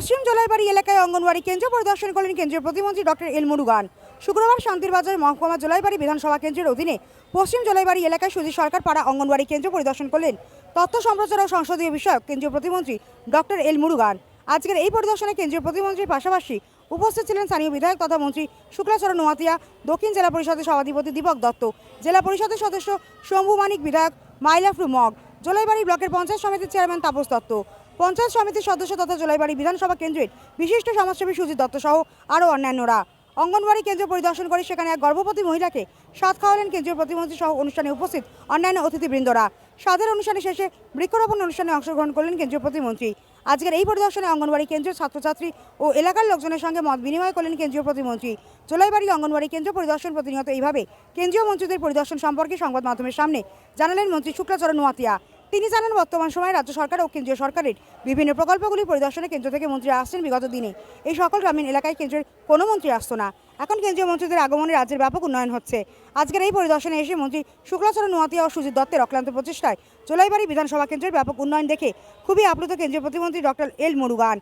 পশ্চিম জলাইবাড়ি এলাকায় অঙ্গনওয়াড়ি কেন্দ্র পরিদর্শন করলেন কেন্দ্রীয় প্রতিমন্ত্রী ডক্টর এল মুরুগান শুক্রবার শান্তিরবাজার মহকুমা জলাইবাড়ি বিধানসভা কেন্দ্রের অধীনে পশ্চিম জলাইবাড়ি এলাকায় সুধীর সরকার পাড়া অঙ্গনওয়াড়ি কেন্দ্র পরিদর্শন করলেন তথ্য সম্প্রচার ও সংসদীয় বিষয়ক কেন্দ্রীয় প্রতিমন্ত্রী ডক্টর এল মুরুগান আজকের এই পরিদর্শনে কেন্দ্রীয় প্রতিমন্ত্রীর পাশাপাশি উপস্থিত ছিলেন স্থানীয় বিধায়ক তথা মন্ত্রী শুক্লাচরণ নোয়াতিয়া, দক্ষিণ জেলা পরিষদের সভাধিপতি দীপক দত্ত, জেলা পরিষদের সদস্য শম্ভু মানিক, বিধায়ক মাইলাফরু মগ, জলাইবাড়ি ব্লকের পঞ্চায়েত সমিতির চেয়ারম্যান তাপস দত্ত পঞ্চায়েত সমিতির সদস্য তথা জলাইবাড়ি বিধানসভা কেন্দ্রের বিশিষ্ট সমাজসেবী সুজিত দত্ত সহ আরও অন্যান্যরা। অঙ্গনওয়াড়ি কেন্দ্র পরিদর্শন করে সেখানে এক গর্ভবতী মহিলাকে স্বাদ খাওয়ালেন কেন্দ্রীয় প্রতিমন্ত্রী সহ অনুষ্ঠানে উপস্থিত অন্যান্য অতিথিবৃন্দরা। স্বাদের অনুষ্ঠানে শেষে বৃক্ষরোপণ অনুষ্ঠানে অংশগ্রহণ করলেন কেন্দ্রীয় প্রতিমন্ত্রী। আজকের এই পরিদর্শনে অঙ্গনওয়াড়ি কেন্দ্রের ছাত্রছাত্রী ও এলাকার লোকজনের সঙ্গে মত বিনিময় করলেন কেন্দ্রীয় প্রতিমন্ত্রী। জলাইবাড়ি অঙ্গনওয়াড়ি কেন্দ্র পরিদর্শন প্রতিনিয়ত এইভাবে কেন্দ্রীয় মন্ত্রীদের পরিদর্শন সম্পর্কে সংবাদ মাধ্যমের সামনে জানালেন মন্ত্রী শুক্লাচরণ নোয়াতিয়া। তিনি জানান, বর্তমান সময়ে রাজ্য সরকার ও কেন্দ্রীয় সরকারের বিভিন্ন প্রকল্পগুলি পরিদর্শনে কেন্দ্র থেকে মন্ত্রী আসছেন বিগত দিনে। এই সকল গ্রামীণ এলাকায় কেন্দ্রের কোনো মন্ত্রী আসতো না। এখন কেন্দ্রীয় মন্ত্রীদের আগমনে রাজ্যের ব্যাপক উন্নয়ন হচ্ছে। আজকের এই পরিদর্শনে এসে মন্ত্রী শুক্লাচরণ নোয়াতিয়া ও সুজিত দত্তের অক্লান্ত প্রচেষ্টায় জোলাইবাড়ি বিধানসভা কেন্দ্রের ব্যাপক উন্নয়ন দেখে খুবই আপ্লুত কেন্দ্রীয় প্রতিমন্ত্রী ডক্টর এল মুরুগান।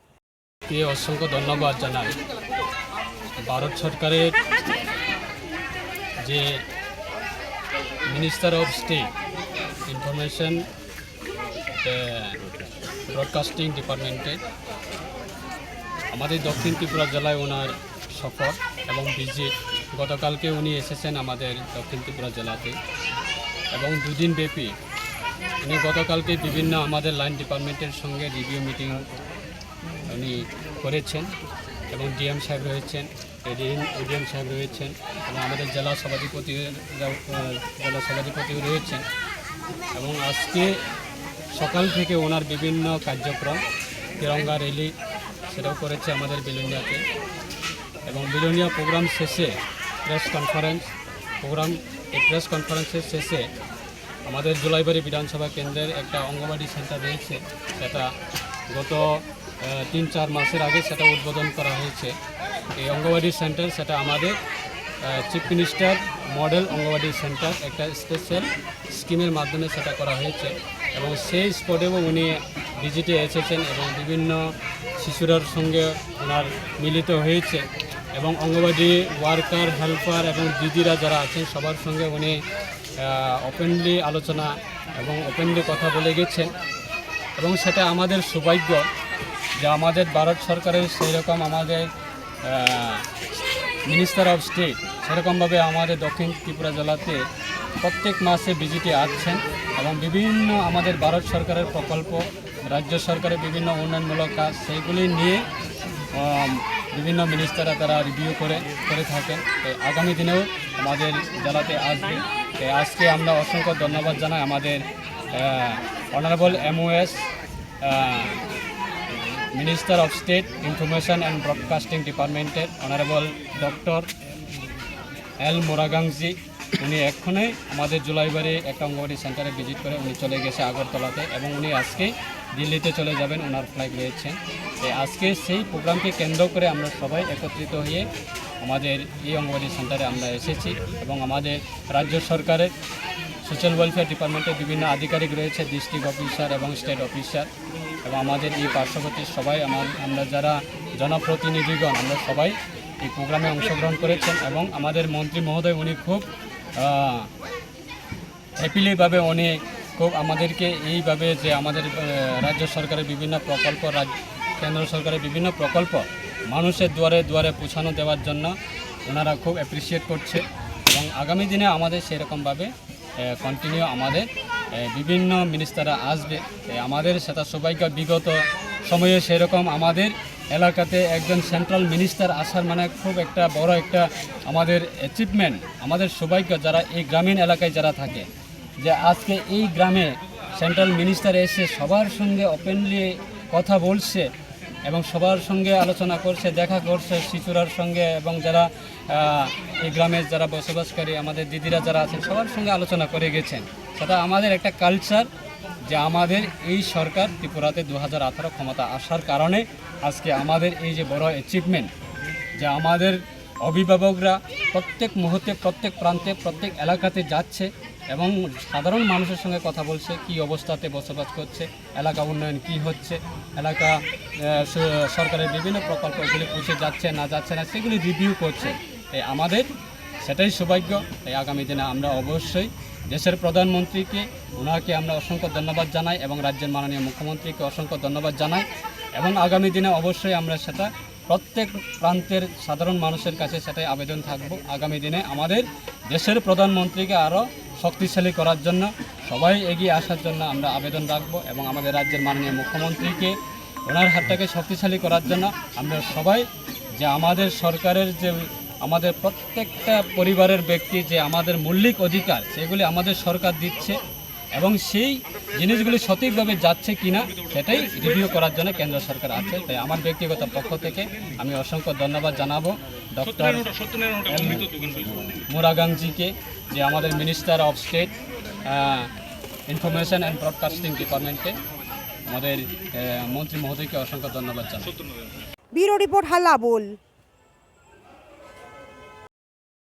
অসংখ্য ধন্যবাদ জানাই। ভারত সরকারের যে minister of state information broadcasting ডিপার্টমেন্টের আমাদের দক্ষিণ ত্রিপুরা জেলায় ওনার সফর এবং ভিজিট। গতকালকে উনি এসেছেন আমাদের দক্ষিণ ত্রিপুরা জেলাতে। এবং দুদিন ব্যাপী উনি গতকালকে বিভিন্ন আমাদের লাইন ডিপার্টমেন্টের সঙ্গে রিভিউ মিটিং উনি করেছেন এবং ডিএম সাহেব রয়েছেন, এডিএম সাহেব রয়েছেন এবং আমাদের জেলা সভাধিপতি জেলা সভাধিপতিও রয়েছেন। এবং আজকে সকাল থেকে ওনার বিভিন্ন কার্যক্রম, তিরঙ্গা র্যালি সেটাও করেছে আমাদের বিলুনিয়াতে। এবং বিলুনিয়া প্রোগ্রাম শেষে প্রেস কনফারেন্স, প্রোগ্রাম, এই প্রেস কনফারেন্সের শেষে আমাদের জুলাইবাড়ি বিধানসভা কেন্দ্রের একটা অঙ্গনবাড়ি সেন্টার রয়েছে। সেটা গত তিন চার মাসের আগে সেটা উদ্বোধন করা হয়েছে। এই অঙ্গনবাড়ি সেন্টার সেটা আমাদের chief minister model anganwadi center, একটা স্পেশাল স্কিমের মাধ্যমে সেটা করা হয়েছে। এবং সেই স্পটেও উনি ভিজিটে এসেছেন এবং বিভিন্ন শিশুরার সঙ্গে ওনার মিলিত হয়েছে এবং অঙ্গনবাড়ি ওয়ার্কার, হেল্পার এবং দিদিরা যারা আছেন সবার সঙ্গে উনি ওপেনলি আলোচনা এবং ওপেনলি কথা বলে গেছেন। এবং সেটা আমাদের সৌভাগ্য যে আমাদের ভারত সরকারের সেই রকম আমাদের মিনিস্টার অফ স্টেট সেরকমভাবে আমাদের দক্ষিণ ত্রিপুরা জেলাতে প্রত্যেক মাসে ভিজিটে আসছেন এবং বিভিন্ন আমাদের ভারত সরকারের প্রকল্প, রাজ্য সরকারের বিভিন্ন উন্নয়নমূলক কাজ সেইগুলি নিয়ে বিভিন্ন মিনিস্টাররা তারা রিভিউ করে করে থাকেন। আগামী দিনেও আমাদের জেলাতে আসবে। আজকে আমরা অসংখ্য ধন্যবাদ জানাই আমাদের honourable MOS minister of state information and broadcasting ডিপার্টমেন্টের অনারেবল ডক্টর এল মোরাগাংজি উনি এক্ষণে আমাদের জুলাইবারে একটা অঙ্গনবাড়ি সেন্টারে ভিজিট করে উনি চলে গেছে আগরতলাতে এবং উনি আজকে দিল্লিতে চলে যাবেন ওনার ফ্লাইট রয়েছে। আজকে সেই প্রোগ্রামকে কেন্দ্র করে আমরা সবাই একত্রিত হয়ে আমাদের এই অঙ্গনবাড়ি সেন্টারে আমরা এসেছি এবং আমাদের রাজ্য সরকারের সোশ্যাল ওয়েলফেয়ার ডিপার্টমেন্টের বিভিন্ন আধিকারিক রয়েছে ডিস্ট্রিক্ট অফিসার এবং স্টেট অফিসার এবং আমাদের এই পার্শ্ববর্তী সবাই আমার, আমরা যারা জনপ্রতিনিধিগণ, আমরা সবাই এই প্রোগ্রামে অংশগ্রহণ করেছেন এবং আমাদের মন্ত্রী মহোদয় উনি খুব হ্যাপিলিভাবে অনেক খুব আমাদেরকে এইভাবে যে আমাদের রাজ্য সরকারের বিভিন্ন প্রকল্প কেন্দ্র সরকারের বিভিন্ন প্রকল্প মানুষের দুয়ারে দুয়ারে পৌঁছানো দেওয়ার জন্য ওনারা খুব অ্যাপ্রিসিয়েট করছে এবং আগামী দিনে আমাদের সেরকমভাবে কন্টিনিউ আমাদের বিভিন্ন মিনিস্টাররা আসবে। আমাদের সেটা সবাইকে বিগত সময়ে সেরকম আমাদের এলাকাতে একজন সেন্ট্রাল মিনিস্টার আসার মানে খুব একটা বড় একটা আমাদের অ্যাচিভমেন্ট আমাদের সৌভাগ্য যারা এই গ্রামীণ এলাকায় যারা থাকে। যে আজকে এই গ্রামে সেন্ট্রাল মিনিস্টার এসে সবার সঙ্গে ওপেনলি কথা বলছে এবং সবার সঙ্গে আলোচনা করছে, দেখা করছে শিশুরার সঙ্গে এবং যারা এই গ্রামের যারা বসবাসকারী আমাদের দিদিরা যারা আছেন, সবার সঙ্গে আলোচনা করে গেছেন। সেটা আমাদের একটা কালচার যে আমাদের এই সরকার ত্রিপুরাতে দু হাজার আঠারো ক্ষমতা আসার কারণে আজকে আমাদের এই যে বড় অ্যাচিভমেন্ট যে আমাদের অভিভাবকরা প্রত্যেক মুহূর্তে, প্রত্যেক প্রান্তে, প্রত্যেক এলাকাতে যাচ্ছে এবং সাধারণ মানুষের সঙ্গে কথা বলছে, কি অবস্থাতে বসবাস করছে, এলাকা উন্নয়ন কি হচ্ছে, এলাকা সরকারের বিভিন্ন প্রকল্পগুলি পৌঁছে যাচ্ছে না যাচ্ছে না, সেগুলি রিভিউ করছে। তাই আমাদের সেটাই সৌভাগ্য। তাই আগামী দিনে আমরা অবশ্যই দেশের প্রধানমন্ত্রীকে ওনাকে আমরা অসংখ্য ধন্যবাদ জানাই এবং রাজ্যের মাননীয় মুখ্যমন্ত্রীকে অসংখ্য ধন্যবাদ জানাই এবং আগামী দিনে অবশ্যই আমরা সেটা প্রত্যেক প্রান্তের সাধারণ মানুষের কাছে সেটাই আবেদন থাকব। আগামী দিনে আমাদের দেশের প্রধানমন্ত্রীকে আরও শক্তিশালী করার জন্য, সবাই এগিয়ে আসার জন্য আমরা আবেদন রাখব এবং আমাদের রাজ্যের মাননীয় মুখ্যমন্ত্রীকে, ওনার হাতটাকে শক্তিশালী করার জন্য আমরা সবাই, যে আমাদের সরকারের যে আমাদের প্রত্যেকটা পরিবারের ব্যক্তি যে আমাদের মৌলিক অধিকার, সেগুলি আমাদের সরকার দিচ্ছে এবং সেই জিনিসগুলি সঠিকভাবে যাচ্ছে কিনা সেটাই রিভিউ করার জন্য কেন্দ্র সরকার আছে। তাই আমার ব্যক্তিগত পক্ষ থেকে আমি অসংখ্য ধন্যবাদ জানাব ডক্টর মুরাগাংজিকে যে আমাদের minister of state information and broadcasting ডিপার্টমেন্টে আমাদের মন্ত্রী মহোদয়কে অসংখ্য ধন্যবাদ জানাই। ব্যুরো রিপোর্ট হাল্লা বোল।